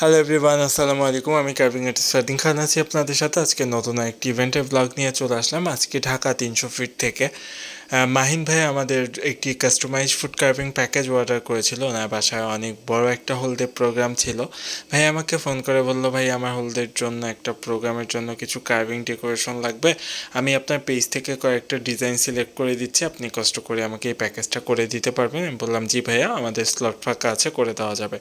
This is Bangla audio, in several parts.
হ্যালো এভরিওয়ান আসসালামু আলাইকুম। আমি কার্ভিং আর্টিস্ট খান আছি আপনাদের সাথে। আজকে নতুন একটি ইভেন্টের ব্লগ নিয়ে চলে আসলাম। আজকে ঢাকা তিনশো ফিট থেকে। মাহিন ভাই আমাদের একটি customise food carving package order করেছিল। ওনার বাসায় অনেক বড় একটা হলদে প্রোগ্রাম ছিল। ভাই আমাকে ফোন করে বলল, ভাই, আমার হলদের জন্য একটা প্রোগ্রামের জন্য কিছু কার্ভিং ডেকোরেশন লাগবে। আমি আপনার পেজ থেকে কয়েকটা ডিজাইন সিলেক্ট করে দিচ্ছি। আপনি কষ্ট করে আমাকে এই প্যাকেজটা করে দিতে পারবেন। আমি বললাম, জি ভাইয়া, আমাদের স্লট ফাঁকা আছে, করে দেওয়া যাবে।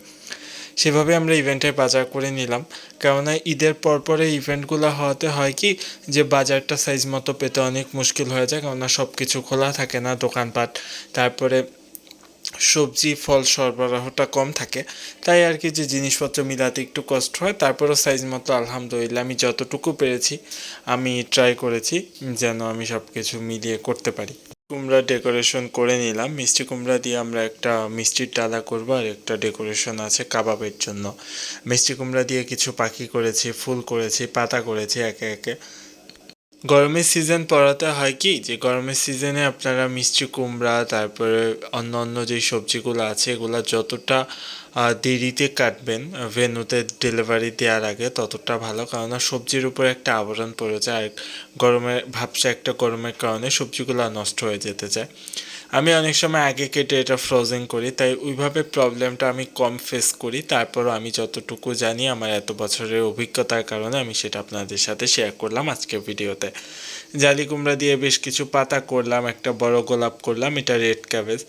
সেভাবে আমরা ইভেন্টের বাজার করে নিলাম। কেননা ঈদের পরপরে ইভেন্টগুলো হওয়াতে হয় কি, যে বাজারটা সাইজ মতো পেতে অনেক মুশকিল হয়ে যায়, কেননা সব কিছু খোলা থাকে না দোকানপাট। তারপরে সবজি, ফল সরবরাহটা কম থাকে। তাই আর কি যে জিনিসপত্র মিলাতে একটু কষ্ট হয়, তারপরও সাইজ মতো আলহামদুলিল্লাহ আমি যতটুকু পেরেছি, আমি ট্রাই করেছি যেন আমি সব কিছু মিলিয়ে করতে পারি। কুমড়া ডেকোরেশন করে নিলাম। মিষ্টি কুমড়া দিয়ে আমরা একটা মিষ্টির ডালা করব আর একটা ডেকোরেশন আছে কাবাবের জন্য। মিষ্টি কুমড়া দিয়ে কিছু পাখি করেছি, ফুল করেছি, পাতা করেছি একে একে। গরমের সিজন পড়াতে হয় কি? যে গরমের সিজনে আপনারা মিষ্টি কুমড়া, তারপরে অন্য অন্য যে সবজিগুলো আছে, এগুলো যতটা দেরিতে কাটবেন ভেনুতে ডেলিভারি দেওয়ার আগে ততটা ভালো। কেননা সবজির উপর একটা আবরণ পড়ে যায়, আর গরমের ভাবসা একটা গরমের কারণে সবজিগুলো নষ্ট হয়ে যেতে চায়। আমি অনেক সময় আগে কেটে এটা ফ্রোজেন করি, তাই ওইভাবে প্রবলেমটা আমি কম ফেস করি। তারপরও আমি যতটুকু জানি, আমার এত বছরের অভিজ্ঞতার কারণে আমি সেটা আপনাদের সাথে শেয়ার করলাম আজকের ভিডিওতে জালি কুমড়া দিয়ে বেশ কিছু পাতা করলাম, একটা বড় গোলাপ করলাম, এটা রেড ক্যাবেজ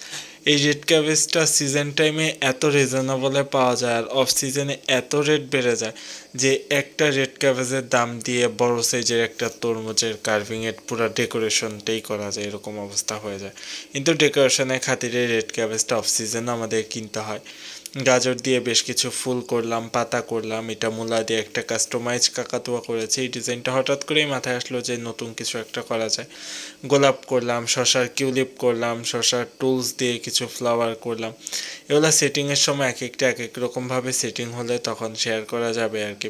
এই রেড ক্যাবেজটা সিজন টাইমে এত রিজনেবলে পাওয়া যায় আর অফ সিজনে এত রেট বেড়ে যায় যে একটা রেড ক্যাবেজের দাম দিয়ে বড় সাইজের একটা তরমুজের কার্ভিংয়ের পুরো ডেকোরেশনটাই করা যায়, এরকম অবস্থা হয়ে যায়। কিন্তু ডেকোরেশনের খাতিরে রেড ক্যাবেজটা অফ সিজনে আমাদের কিনতে হয়। গাজর দিয়ে বেশ কিছু ফুল করলাম, পাতা করলাম, এটা মূলা দিয়ে একটা কাস্টমাইজ কাকাতুয়া করেছি। এই ডিজাইনটা হঠাৎ করেই মাথায় আসলো যে নতুন কিছু একটা করা যায়। গোলাপ করলাম, শশার কিউলিপ করলাম, শশার টুলস দিয়ে কিছু ফ্লাওয়ার করলাম। এগুলো সেটিংয়ের সময় এক একটা এক এক রকমভাবে সেটিং হলে তখন শেয়ার করা যাবে আর কি।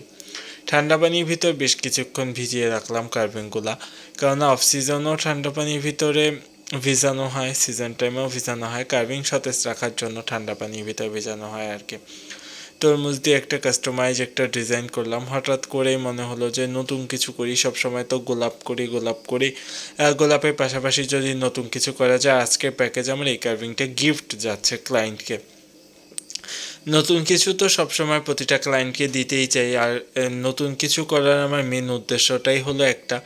ঠান্ডা পানির ভিতর বেশ কিছুক্ষণ ভিজিয়ে রাখলাম কার্ভিংগুলা কেননা অফ সিজনও ঠান্ডা পানির ভিতরে ভিজানো হয় সিজন টাইমেও ভিজানো হয় কার্ভিং সতেজ রাখার জন্য ঠান্ডা পানির ভিতরে ভিজানো হয় আর কি। তরমুজ দিয়ে একটা কাস্টমাইজ একটা ডিজাইন করলাম, হঠাৎ করেই মনে হলো যে নতুন কিছু করি সব সময় তো গোলাপ করি গোলাপ করি। গোলাপের পাশাপাশি যদি নতুন কিছু করা যায়, আজকের প্যাকেজ আমার এই কার্ভিংটা গিফট যাচ্ছে ক্লায়েন্টকে নতুন কিছু তো সবসময় প্রতিটা ক্লায়েন্টকে দিতেই চাই, আর নতুন কিছু করার আমার মেন উদ্দেশ্যটাই হলো একটা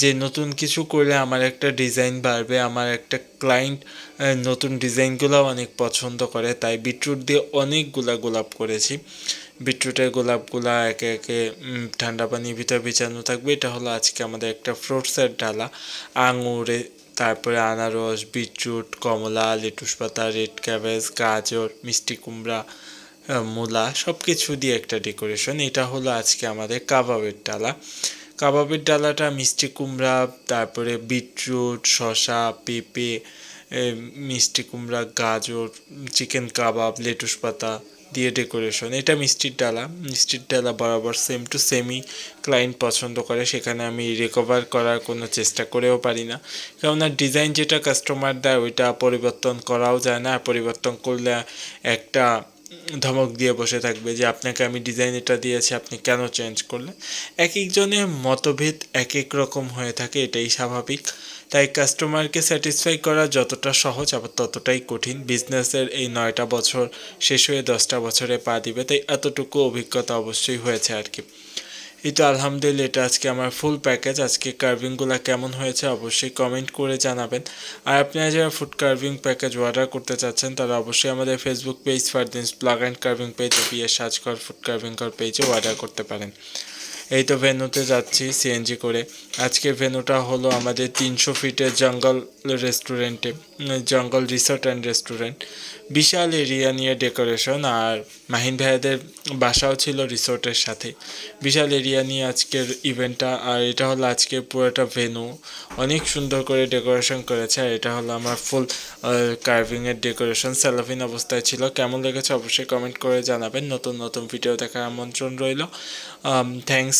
যে নতুন কিছু করলে আমার একটা ডিজাইন বাড়বে, আমার একটা ক্লায়েন্ট নতুন ডিজাইনগুলো অনেক পছন্দ করে, তাই বিটরুট দিয়ে অনেকগুলা গোলাপ করেছি। বিটরুটের গোলাপগুলা একে একে ঠান্ডা পানির ভিতরে বিছানো থাকবে, এটা হলো আজকে আমাদের একটা ফ্রুটসের ডালা। আঙুরে, তারপরে আনারস বিটরুট কমলা, লেটুস পাতা রেড ক্যাবেজ গাজর, মিষ্টি কুমড়া মূলা সব কিছু দিয়ে একটা ডেকোরেশন এটা হলো আজকে আমাদের কাবাবের ডালা। কাবাবের ডালাটা, মিষ্টি কুমড়া, তারপরে বিটরুট, শসা, পেঁপে মিষ্টি কুমড়া, গাজর, চিকেন কাবাব, লেটুস পাতা দিয়ে ডেকোরেশন। এটা মিষ্টির ডালা। মিষ্টির ডালা বরাবর সেম টু সেমই ক্লায়েন্ট পছন্দ করে। সেখানে আমি রিকভার করার কোনো চেষ্টা করেও পারি না। কেননা ডিজাইন যেটা কাস্টমার দেয়, ওইটা পরিবর্তন করাও যায় না। পরিবর্তন করলে একটা ধমক দিয়ে বসে থাকবে যে, আপনাকে আমি ডিজাইন এটা দিয়েছি, আপনি কেন চেঞ্জ করলেন? এক একজনের মতভেদ এক এক রকম হয়ে থাকে, এটাই স্বাভাবিক। তাই কাস্টমারকে স্যাটিসফাই করা যতটা সহজ, আবার ততটাই কঠিন। বিজনেসের এই নয়টা বছর শেষ হয়ে দশটা বছরে পা দিবে, তাই এতটুকু অভিজ্ঞতা অবশ্যই হয়েছে আর কি এই তো আলহামদুলিল্লাহ, এটা আজকে আমার ফুল প্যাকেজ আজকে কার্ভিংগুলো কেমন হয়েছে অবশ্যই কমেন্ট করে জানাবেন। আর আপনারা যারা ফুড কার্ভিং প্যাকেজ অর্ডার করতে চাচ্ছেন, তারা অবশ্যই আমাদের Facebook page Fardin's blog and carving page বিয়ে সাজঘর ফুড কার্ভিং কর পেজে অর্ডার করতে পারেন। এই তো ভেনুতে যাচ্ছি সিএনজি করে। আজকের ভেন্যুটা হলো আমাদের তিনশো ফিটের জঙ্গল রেস্টুরেন্টে জঙ্গল রিসোর্ট অ্যান্ড রেস্টুরেন্ট। বিশাল এরিয়া নিয়ে ডেকোরেশন আর মাহিন ভাইয়াদের বাসাও ছিল রিসোর্টের সাথে। বিশাল এরিয়া নিয়ে আজকের ইভেন্টটা আর এটা হলো আজকে পুরোটা ভেনু অনেক সুন্দর করে ডেকোরেশন করেছে আর এটা হলো আমার ফুল কার্ভিংয়ের ডেকোরেশন। সেলাফিন অবস্থায় ছিল। কেমন লেগেছে অবশ্যই কমেন্ট করে জানাবেন। নতুন নতুন ভিডিও দেখার আমন্ত্রণ রইল। Thanks